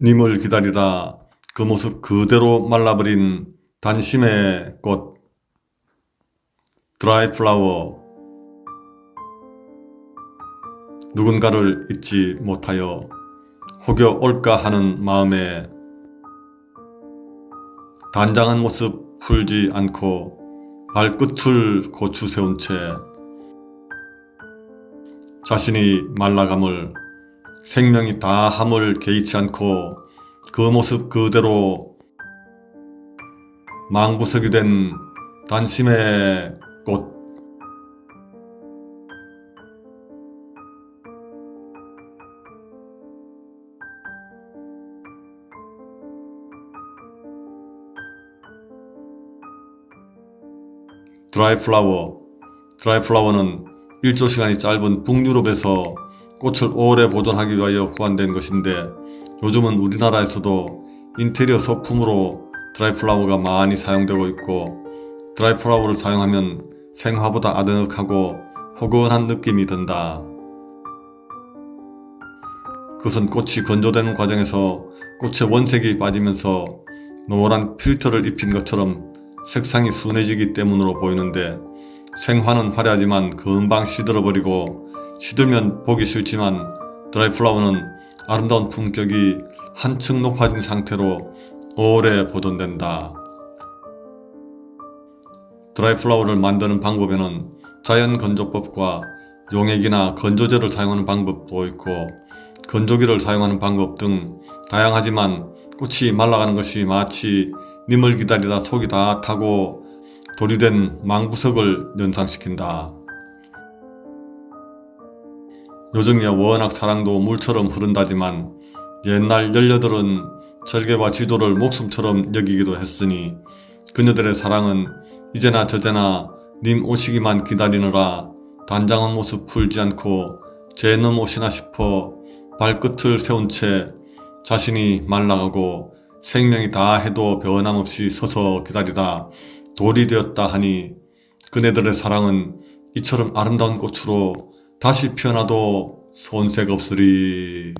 님을 기다리다 그 모습 그대로 말라버린 단심의 꽃. 드라이 플라워. 누군가를 잊지 못하여 혹여 올까 하는 마음에 단장한 모습 풀지 않고 발끝을 고추 세운 채 자신이 말라감을 생명이 다함을 개의치 않고 그 모습 그대로 망부석이 된 단심의 꽃. 드라이 플라워. 드라이 플라워는 일조 시간이 짧은 북유럽에서 꽃을 오래 보존하기 위하여 후안된 것인데 요즘은 우리나라에서도 인테리어 소품으로 드라이 플라워가 많이 사용되고 있고 드라이 플라워를 사용하면 생화보다 아늑하고 포근한 느낌이 든다. 그것은 꽃이 건조되는 과정에서 꽃의 원색이 빠지면서 노란 필터를 입힌 것처럼 색상이 순해지기 때문으로 보이는데 생화는 화려하지만 금방 시들어버리고 시들면 보기 싫지만 드라이 플라워는 아름다운 품격이 한층 높아진 상태로 오래 보존된다. 드라이 플라워를 만드는 방법에는 자연 건조법과 용액이나 건조제를 사용하는 방법도 있고 건조기를 사용하는 방법 등 다양하지만 꽃이 말라가는 것이 마치 님을 기다리다 속이 다 타고 돌이 된 망부석을 연상시킨다. 요즘이야 워낙 사랑도 물처럼 흐른다지만 옛날 연려들은 절개와 지도를 목숨처럼 여기기도 했으니 그녀들의 사랑은 이제나 저제나 님 오시기만 기다리느라 단장한 모습 풀지 않고 쟤놈 오시나 싶어 발끝을 세운 채 자신이 말라가고 생명이 다 해도 변함없이 서서 기다리다 돌이 되었다 하니 그네들의 사랑은 이처럼 아름다운 꽃으로 다시 피어나도 손색 없으리.